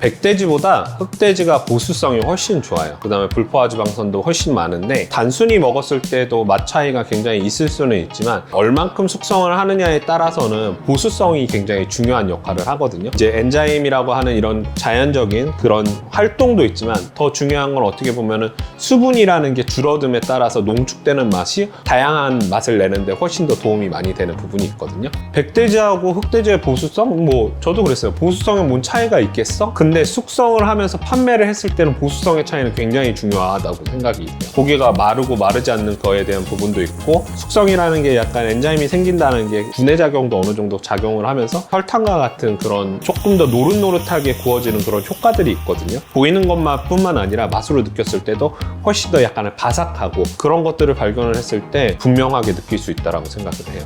백돼지보다 흑돼지가 보수성이 훨씬 좋아요. 그 다음에 불포화 지방선도 훨씬 많은데 단순히 먹었을 때도 맛 차이가 굉장히 있을 수는 있지만 얼만큼 숙성을 하느냐에 따라서는 보수성이 굉장히 중요한 역할을 하거든요. 이제 엔자임이라고 하는 이런 자연적인 그런 활동도 있지만 더 중요한 건 어떻게 보면은 수분이라는 게 줄어듦에 따라서 농축되는 맛이 다양한 맛을 내는데 훨씬 더 도움이 많이 되는 부분이 있거든요. 백돼지하고 흑돼지의 보수성? 뭐 저도 그랬어요. 보수성에 뭔 차이가 있겠어? 근데 숙성을 하면서 판매를 했을 때는 보수성의 차이는 굉장히 중요하다고 생각이 돼요. 고기가 마르고 마르지 않는 거에 대한 부분도 있고 숙성이라는 게 약간 엔자임이 생긴다는 게 분해 작용도 어느 정도 작용을 하면서 설탕과 같은 그런 조금 더 노릇노릇하게 구워지는 그런 효과들이 있거든요. 보이는 것만뿐만 아니라 맛으로 느꼈을 때도 훨씬 더 약간의 바삭하고 그런 것들을 발견을 했을 때 분명하게 느낄 수 있다라고 생각을 해요.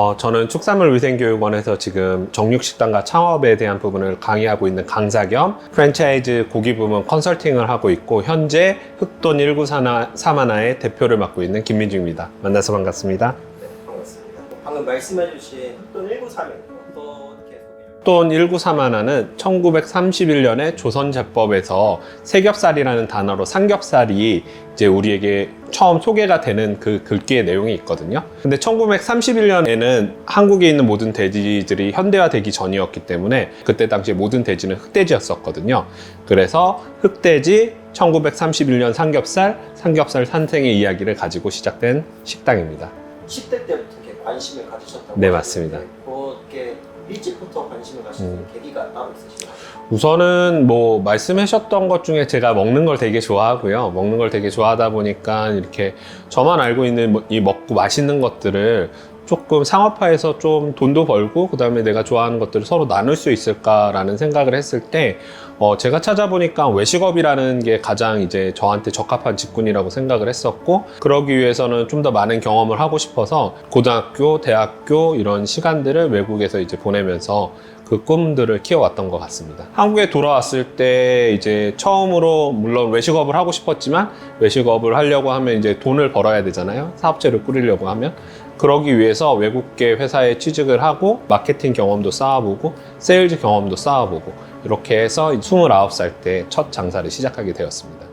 어, 저는 축산물 위생교육원에서 지금 정육식당과 창업에 대한 부분을 강의하고 있는 강사 겸 프랜차이즈 고기 부문 컨설팅을 하고 있고 현재 흑돈 1931의 대표를 맡고 있는 김민중입니다. 만나서 반갑습니다. 네, 반갑습니다. 방금 말씀해주신 흑돈 1931 어떻게 소개를? 흑 돈 1931은 1931년에 조선제법에서 세겹살이라는 단어로 삼겹살이 이제 우리에게 처음 소개가 되는 그 글귀의 내용이 있거든요. 근데 1931년에는 한국에 있는 모든 돼지들이 현대화되기 전이었기 때문에 그때 당시에 모든 돼지는 흑돼지였었거든요. 그래서 흑돼지 1931년 삼겹살, 삼겹살 탄생의 이야기를 가지고 시작된 식당입니다. 10대 때부터 이렇게 관심을 가지셨다고 네, 맞습니다. 그렇게 일찍부터 관심을 가지는 음. 계기가 따로 있으신가요? 우선은 뭐 말씀하셨던 것 중에 제가 먹는 걸 되게 좋아하고요. 먹는 걸 되게 좋아하다 보니까 이렇게 저만 알고 있는 뭐- 이 먹고 맛있는 것들을 조금 상업화해서 좀 돈도 벌고 그다음에 내가 좋아하는 것들을 서로 나눌 수 있을까라는 생각을 했을 때 어, 제가 찾아보니까 외식업이라는 게 가장 이제 저한테 적합한 직군이라고 생각을 했었고 그러기 위해서는 좀 더 많은 경험을 하고 싶어서 고등학교, 대학교 이런 시간들을 외국에서 이제 보내면서 그 꿈들을 키워왔던 것 같습니다. 한국에 돌아왔을 때 이제 처음으로 물론 외식업을 하고 싶었지만 외식업을 하려고 하면 이제 돈을 벌어야 되잖아요. 사업체를 꾸리려고 하면. 그러기 위해서 외국계 회사에 취직을 하고 마케팅 경험도 쌓아보고 세일즈 경험도 쌓아보고 이렇게 해서 29살 때 첫 장사를 시작하게 되었습니다.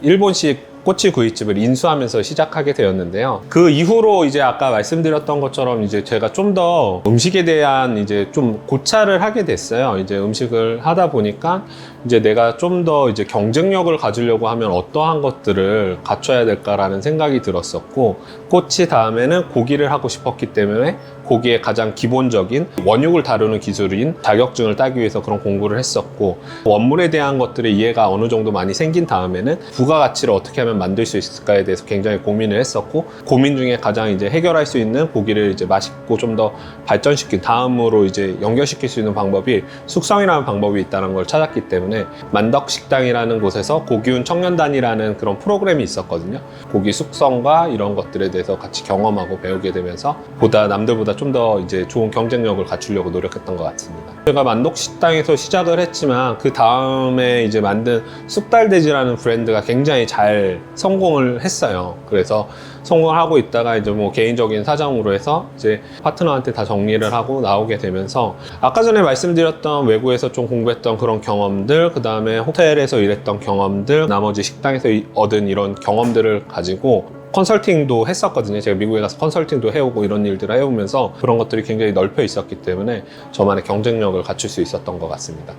일본식 꼬치 구이집을 인수하면서 시작하게 되었는데요. 그 이후로 이제 아까 말씀드렸던 것처럼 이제 제가 좀 더 음식에 대한 이제 좀 고찰을 하게 됐어요. 이제 음식을 하다 보니까 이제 내가 좀 더 이제 경쟁력을 가지려고 하면 어떠한 것들을 갖춰야 될까라는 생각이 들었었고 꼬치 다음에는 고기를 하고 싶었기 때문에 고기의 가장 기본적인 원육을 다루는 기술인 자격증을 따기 위해서 그런 공부를 했었고 원물에 대한 것들의 이해가 어느 정도 많이 생긴 다음에는 부가가치를 어떻게 하면 만들 수 있을까에 대해서 굉장히 고민을 했었고 고민 중에 가장 이제 해결할 수 있는 고기를 이제 맛있고 좀 더 발전시킨 다음으로 이제 연결시킬 수 있는 방법이 숙성이라는 방법이 있다는 걸 찾았기 때문에 만덕식당이라는 곳에서 고기운 청년단이라는 그런 프로그램이 있었거든요. 고기 숙성과 이런 것들에 대해서 같이 경험하고 배우게 되면서 보다 남들보다 좀 더 이제 좋은 경쟁력을 갖추려고 노력했던 것 같습니다. 제가 만덕식당에서 시작을 했지만 그 다음에 이제 만든 쑥달돼지라는 브랜드가 굉장히 잘 성공을 했어요. 그래서 성공을 하고 있다가 이제 뭐 개인적인 사정으로 해서 이제 파트너한테 다 정리를 하고 나오게 되면서 아까 전에 말씀드렸던 외국에서 좀 공부했던 그런 경험들, 그 다음에 호텔에서 일했던 경험들, 나머지 식당에서 이- 얻은 이런 경험들을 가지고 컨설팅도 했었거든요. 제가 미국에 가서 컨설팅도 해오고 이런 일들을 해오면서 그런 것들이 굉장히 넓혀 있었기 때문에 저만의 경쟁력을 갖출 수 있었던 것 같습니다.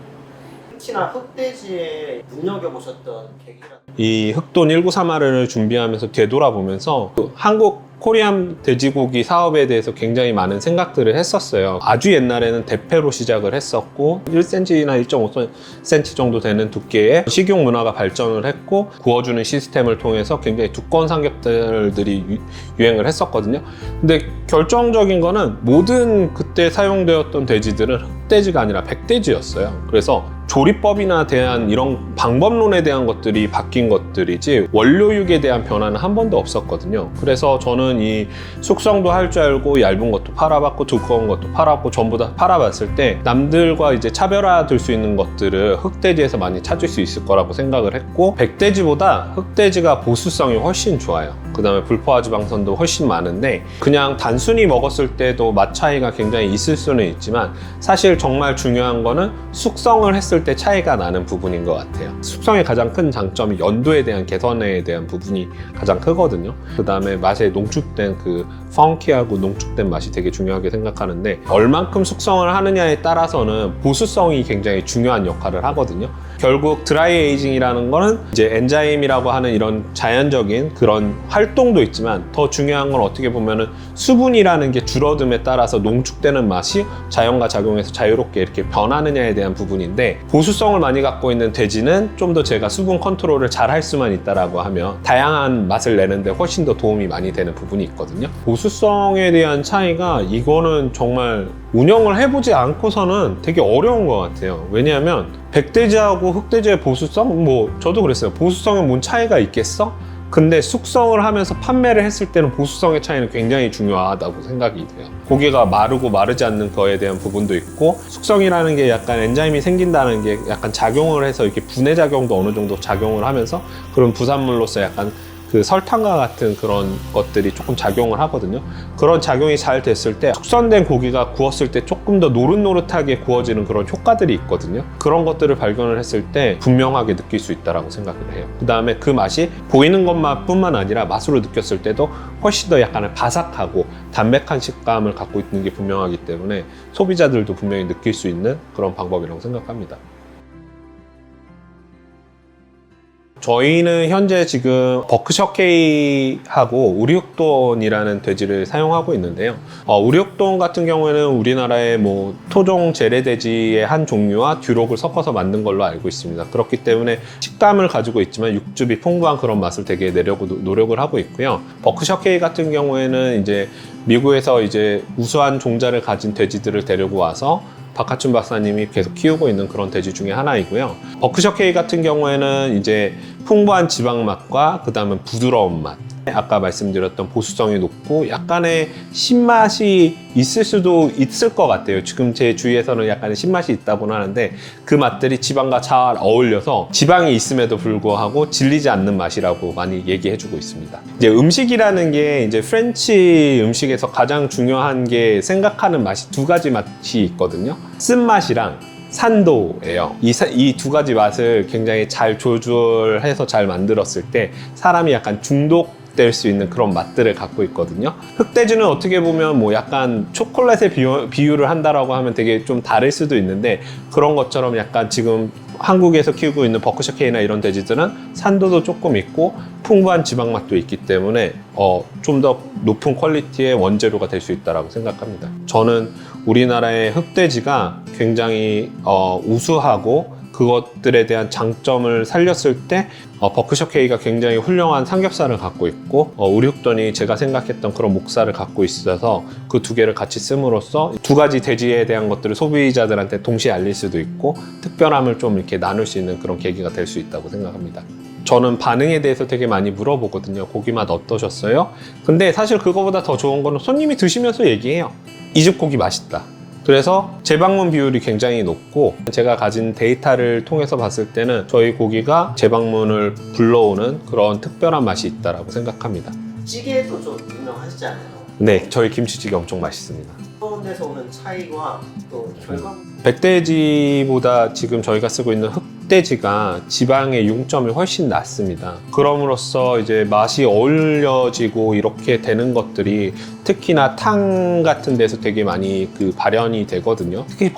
특히나 흑돼지에 눈여겨보셨던 계기가 이 흑돈 1931을 준비하면서 되돌아보면서 그 한국 코리안 돼지고기 사업에 대해서 굉장히 많은 생각들을 했었어요. 아주 옛날에는 대패로 시작을 했었고 1cm나 1.5cm 정도 되는 두께의 식용 문화가 발전을 했고 구워주는 시스템을 통해서 굉장히 두꺼운 삼겹살들이 유- 유행을 했었거든요. 근데 결정적인 거는 모든 그때 사용되었던 돼지들은 흑돼지가 아니라 백돼지였어요. 그래서 조리법이나 대한 이런 방법론에 대한 것들이 바뀐 것들이지 원료육에 대한 변화는 한 번도 없었거든요. 그래서 저는 이 숙성도 할 줄 알고 얇은 것도 팔아봤고 두꺼운 것도 팔아봤고 전부 다 팔아봤을 때 남들과 이제 차별화 될 수 있는 것들을 흑돼지에서 많이 찾을 수 있을 거라고 생각을 했고 백돼지보다 흑돼지가 보수성이 훨씬 좋아요. 그 그다음에 불포화 지방산도 훨씬 많은데 그냥 단순히 먹었을 때도 맛 차이가 굉장히 있을 수는 있지만 사실 정말 중요한 거는 숙성을 했을 때 차이가 나는 부분인 것 같아요. 숙성의 가장 큰 장점이 연도에 대한 개선에 대한 부분이 가장 크거든요. 그 다음에 맛의 농축된 그 펑키하고 농축된 맛이 되게 중요하게 생각하는데 얼만큼 숙성을 하느냐에 따라서는 보수성이 굉장히 중요한 역할을 하거든요. 결국 드라이 에이징이라는 거는 이제 엔자임이라고 하는 이런 자연적인 그런 활동도 있지만 더 중요한 건 어떻게 보면은 수분이라는 게 줄어듦에 따라서 농축되는 맛이 자연과 작용해서 자유롭게 이렇게 변하느냐에 대한 부분인데 보수성을 많이 갖고 있는 돼지는 좀 더 제가 수분 컨트롤을 잘 할 수만 있다라고 하면 다양한 맛을 내는데 훨씬 더 도움이 많이 되는 부분이 있거든요. 보수성에 대한 차이가 이거는 정말 운영을 해보지 않고서는 되게 어려운 것 같아요. 왜냐하면 백돼지하고 흑돼지의 보수성? 뭐 저도 그랬어요. 보수성에 뭔 차이가 있겠어? 근데 숙성을 하면서 판매를 했을 때는 보수성의 차이는 굉장히 중요하다고 생각이 돼요. 고기가 마르고 마르지 않는 거에 대한 부분도 있고 숙성이라는 게 약간 엔자임이 생긴다는 게 약간 작용을 해서 이렇게 분해 작용도 어느 정도 작용을 하면서 그런 부산물로서 약간 그 설탕과 같은 그런 것들이 조금 작용을 하거든요. 그런 작용이 잘 됐을 때 숙성된 고기가 구웠을 때 조금 더 노릇노릇하게 구워지는 그런 효과들이 있거든요. 그런 것들을 발견을 했을 때 분명하게 느낄 수 있다라고 생각을 해요. 그 다음에 그 맛이 보이는 것만뿐만 아니라 맛으로 느꼈을 때도 훨씬 더 약간의 바삭하고 담백한 식감을 갖고 있는 게 분명하기 때문에 소비자들도 분명히 느낄 수 있는 그런 방법이라고 생각합니다. 저희는 현재 지금 버크셔 K하고 우리육돈이라는 돼지를 사용하고 있는데요. 어, 우리육돈 같은 경우에는 우리나라의 뭐 토종 재래돼지의 한 종류와 듀록을 섞어서 만든 걸로 알고 있습니다. 그렇기 때문에 식감을 가지고 있지만 육즙이 풍부한 그런 맛을 되게 내려고 노- 노력을 하고 있고요. 버크셔 K 같은 경우에는 이제 미국에서 이제 우수한 종자를 가진 돼지들을 데리고 와서 박하춘 박사님이 계속 키우고 있는 그런 돼지 중에 하나이고요. 버크셔 K 같은 경우에는 이제 풍부한 지방 맛과 그 다음에 부드러운 맛. 아까 말씀드렸던 보수성이 높고 약간의 신맛이 있을 수도 있을 것 같아요. 지금 제 주위에서는 약간의 신맛이 있다고는 하는데 그 맛들이 지방과 잘 어울려서 지방이 있음에도 불구하고 질리지 않는 맛이라고 많이 얘기해주고 있습니다. 이제 음식이라는 게 이제 프렌치 음식에서 가장 중요한 게 생각하는 맛이 두 가지 맛이 있거든요. 쓴맛이랑 산도예요. 이 두 가지 맛을 굉장히 잘 조절해서 잘 만들었을 때 사람이 약간 중독 될 수 있는 그런 맛들을 갖고 있거든요. 흑돼지는 어떻게 보면 뭐 약간 초콜릿에 비유, 비유 를 한다라고 하면 되게 좀 다를 수도 있는데 그런 것처럼 약간 지금 한국에서 키우고 있는 버크셔 K나 이런 돼지들은 산도도 조금 있고 풍부한 지방 맛도 있기 때문에 어, 좀 더 높은 퀄리티의 원재료가 될 수 있다라고 생각합니다. 저는 우리나라의 흑돼지가 굉장히 어, 우수하고 그것들에 대한 장점을 살렸을 때 어, 버크셔 K가 굉장히 훌륭한 삼겹살을 갖고 있고 어, 우리 흑돈이 제가 생각했던 그런 목살을 갖고 있어서 그 두 개를 같이 씀으로써 두 가지 돼지에 대한 것들을 소비자들한테 동시에 알릴 수도 있고 특별함을 좀 이렇게 나눌 수 있는 그런 계기가 될 수 있다고 생각합니다. 저는 반응에 대해서 되게 많이 물어보거든요. 고기 맛 어떠셨어요? 근데 사실 그거보다 더 좋은 거는 손님이 드시면서 얘기해요. 이 집 고기 맛있다. 그래서 재방문 비율이 굉장히 높고 제가 가진 데이터를 통해서 봤을 때는 저희 고기가 재방문을 불러오는 그런 특별한 맛이 있다라고 생각합니다. 찌개도 좀 유명하시지 않아요? 네, 저희 김치찌개 엄청 맛있습니다. 데서 오는 차이와 또 결과 백돼지보다 지금 저희가 쓰고 있는 흑 돼지가 지방의 융점이 훨씬 낮습니다. 그럼으로써 이제 맛이 어울려지고 이렇게 되는 것들이 특히나 탕 같은 데서 되게 많이 그 발현이 되거든요. 특히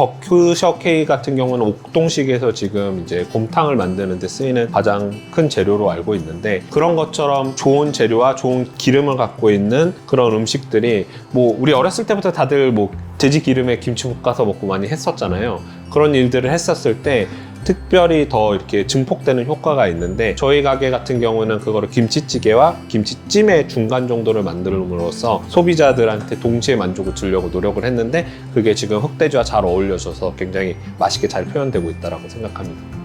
K 같은 경우는 옥동식에서 지금 이제 곰탕을 만드는 데 쓰이는 가장 큰 재료로 알고 있는데 그런 것처럼 좋은 재료와 좋은 기름을 갖고 있는 그런 음식들이 뭐 우리 어렸을 때부터 다들 뭐 돼지 기름에 김치 볶아서 먹고 많이 했었잖아요. 그런 일들을 했었을 때 특별히 더 이렇게 증폭되는 효과가 있는데 저희 가게 같은 경우는 그거를 김치찌개와 김치찜의 중간 정도를 만들므로써 소비자들한테 동시에 만족을 주려고 노력을 했는데 그게 지금 흑돼지와 잘 어울려져서 굉장히 맛있게 잘 표현되고 있다고 생각합니다.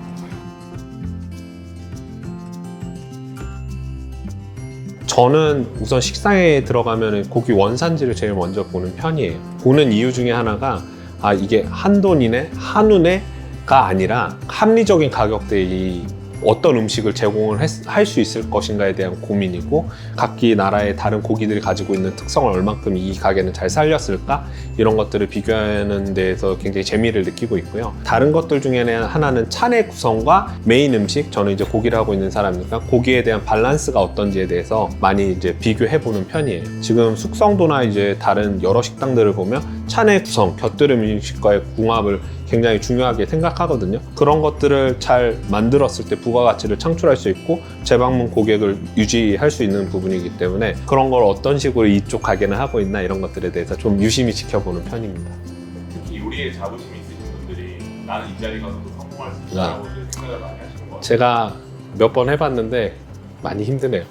저는 우선 식상에 들어가면 고기 원산지를 제일 먼저 보는 편이에요. 보는 이유 중에 하나가 아 이게 한돈이네, 한우네 가 아니라 합리적인 가격대이 어떤 음식을 제공을 할 수 있을 것인가에 대한 고민이고 각기 나라의 다른 고기들이 가지고 있는 특성을 얼만큼 이 가게는 잘 살렸을까 이런 것들을 비교하는 데에서 굉장히 재미를 느끼고 있고요. 다른 것들 중에는 하나는 차내 구성과 메인 음식 저는 이제 고기를 하고 있는 사람이니까 고기에 대한 밸런스가 어떤지에 대해서 많이 이제 비교해 보는 편이에요. 지금 숙성도나 이제 다른 여러 식당들을 보면 차내 구성, 곁들임 음식과의 궁합을 굉장히 중요하게 생각하거든요. 그런 것들을 잘 만들었을 때 부가가치를 창출할 수 있고 재방문 고객을 유지할 수 있는 부분이기 때문에 그런 걸 어떤 식으로 이쪽 가게는 하고 있나 이런 것들에 대해서 좀 유심히 지켜보는 편입니다. 특히 요리에 자부심이 있으신 분들이 나는 이 자리 가서도 성공할 수 있다고 이제 생각을 많이 하시는 것 같아요. 제가 몇 번 해봤는데 많이 힘드네요.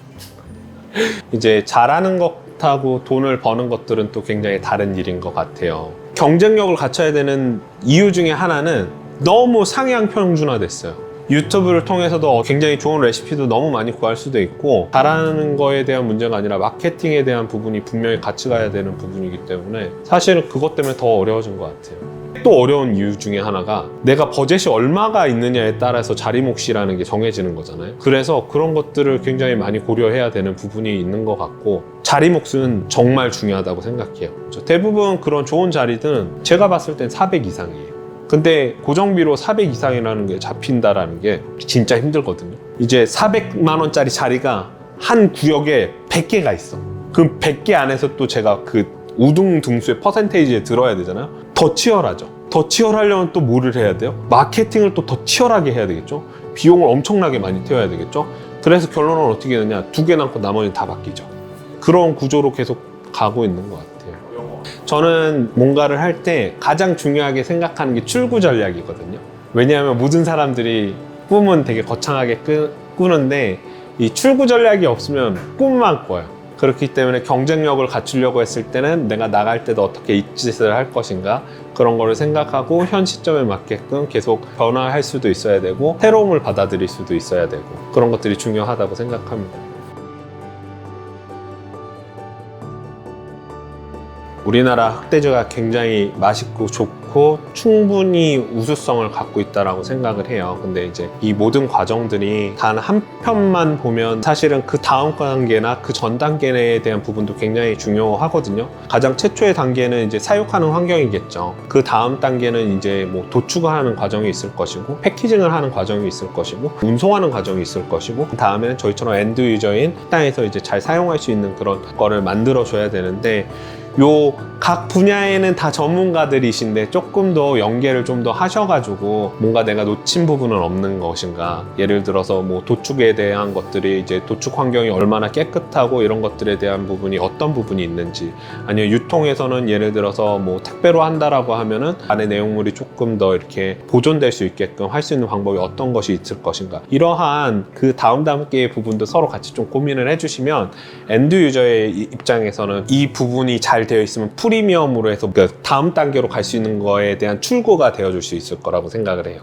이제 잘하는 것하고 돈을 버는 것들은 또 굉장히 다른 일인 것 같아요. 경쟁력을 갖춰야 되는 이유 중에 하나는 너무 상향 평준화됐어요. 유튜브를 통해서도 굉장히 좋은 레시피도 너무 많이 구할 수도 있고 잘하는 거에 대한 문제가 아니라 마케팅에 대한 부분이 분명히 같이 가야 되는 부분이기 때문에 사실은 그것 때문에 더 어려워진 것 같아요. 또 어려운 이유 중에 하나가 내가 버젯이 얼마가 있느냐에 따라서 자리 몫이라는 게 정해지는 거잖아요. 그래서 그런 것들을 굉장히 많이 고려해야 되는 부분이 있는 것 같고 자리 몫은 정말 중요하다고 생각해요. 저 대부분 그런 좋은 자리들은 제가 봤을 땐 400 이상이에요. 근데 고정비로 400 이상이라는 게 잡힌다라는 게 진짜 힘들거든요. 이제 400만 원짜리 자리가 한 구역에 100개가 있어. 그 100개 안에서 또 제가 그 우등등수의 퍼센테이지에 들어야 되잖아요. 더 치열하죠. 더 치열하려면 또 뭐를 해야 돼요? 마케팅을 또 더 치열하게 해야 되겠죠. 비용을 엄청나게 많이 태워야 되겠죠. 그래서 결론은 어떻게 되냐? 두 개 남고 나머지는 다 바뀌죠. 그런 구조로 계속 가고 있는 것 같아요. 저는 뭔가를 할 때 가장 중요하게 생각하는 게 출구 전략이거든요. 왜냐하면 모든 사람들이 꿈은 되게 거창하게 끄, 꾸는데 이 출구 전략이 없으면 꿈만 꿔요. 그렇기 때문에 경쟁력을 갖추려고 했을 때는 내가 나갈 때도 어떻게 입짓을 할 것인가 그런 거를 생각하고 현 시점에 맞게끔 계속 변화할 수도 있어야 되고 새로움을 받아들일 수도 있어야 되고 그런 것들이 중요하다고 생각합니다. 우리나라 흑돼지가 굉장히 맛있고 좋고 충분히 우수성을 갖고 있다라고 생각을 해요. 근데 이제 이 모든 과정들이 단 한 편만 보면 사실은 그 다음 단계나 그 전 단계에 대한 부분도 굉장히 중요하거든요. 가장 최초의 단계는 이제 사육하는 환경이겠죠. 그 다음 단계는 이제 뭐 도축하는 과정이 있을 것이고 패키징을 하는 과정이 있을 것이고 운송하는 과정이 있을 것이고 그 다음에는 저희처럼 엔드 유저인 식당에서 이제 잘 사용할 수 있는 그런 거를 만들어 줘야 되는데 요 각 분야에는 다 전문가들이신데 조금 더 연계를 좀 더 하셔가지고 뭔가 내가 놓친 부분은 없는 것인가. 예를 들어서 뭐 도축에 대한 것들이 이제 도축 환경이 얼마나 깨끗하고 이런 것들에 대한 부분이 어떤 부분이 있는지 아니면 유통에서는 예를 들어서 뭐 택배로 한다라고 하면은 안에 내용물이 조금 더 이렇게 보존될 수 있게끔 할 수 있는 방법이 어떤 것이 있을 것인가. 이러한 그 다음 단계의 부분도 서로 같이 좀 고민을 해주시면 엔드 유저의 이- 입장에서는 이 부분이 잘 되어 있으면 프리미엄으로 해서 그 다음 단계로 갈 수 있는 거에 대한 출구가 되어줄 수 있을 거라고 생각을 해요.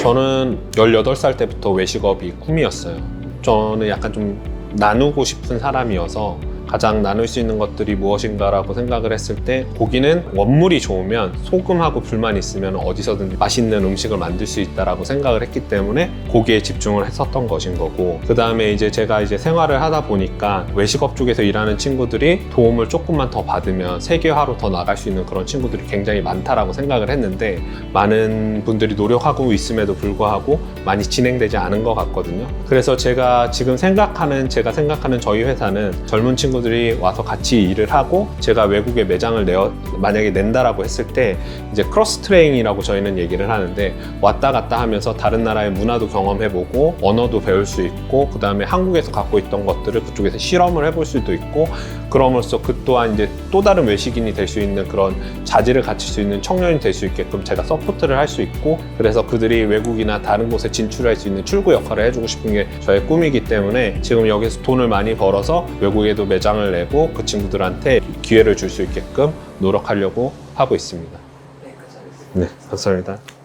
저는 18살 때부터 외식업이 꿈이었어요. 저는 약간 좀 나누고 싶은 사람이어서 가장 나눌 수 있는 것들이 무엇인가라고 생각을 했을 때 고기는 원물이 좋으면 소금하고 불만 있으면 어디서든 맛있는 음식을 만들 수 있다라고 생각을 했기 때문에 고기에 집중을 했었던 것인 거고 그 다음에 이제 제가 이제 생활을 하다 보니까 외식업 쪽에서 일하는 친구들이 도움을 조금만 더 받으면 세계화로 더 나갈 수 있는 그런 친구들이 굉장히 많다라고 생각을 했는데 많은 분들이 노력하고 있음에도 불구하고 많이 진행되지 않은 것 같거든요. 그래서 제가 지금 생각하는 제가 생각하는 저희 회사는 젊은 친구 들이 와서 같이 일을 하고 제가 외국에 매장을 내어 만약에 낸다라고 했을 때 이제 크로스 트레이닝이라고 저희는 얘기를 하는데 왔다 갔다 하면서 다른 나라의 문화도 경험해보고 언어도 배울 수 있고 그 다음에 한국에서 갖고 있던 것들을 그쪽에서 실험을 해볼 수도 있고 그럼으로써 그 또한 이제 또 다른 외식인이 될 수 있는 그런 자질을 갖출 수 있는 청년이 될 수 있게끔 제가 서포트를 할 수 있고 그래서 그들이 외국이나 다른 곳에 진출할 수 있는 출구 역할을 해주고 싶은 게 저의 꿈이기 때문에 지금 여기서 돈을 많이 벌어서 외국에도 매장 을 내고 그 친구들한테 기회를 줄 수 있게끔 노력하려고 하고 있습니다. 네, 감사합니다. 네, 감사합니다.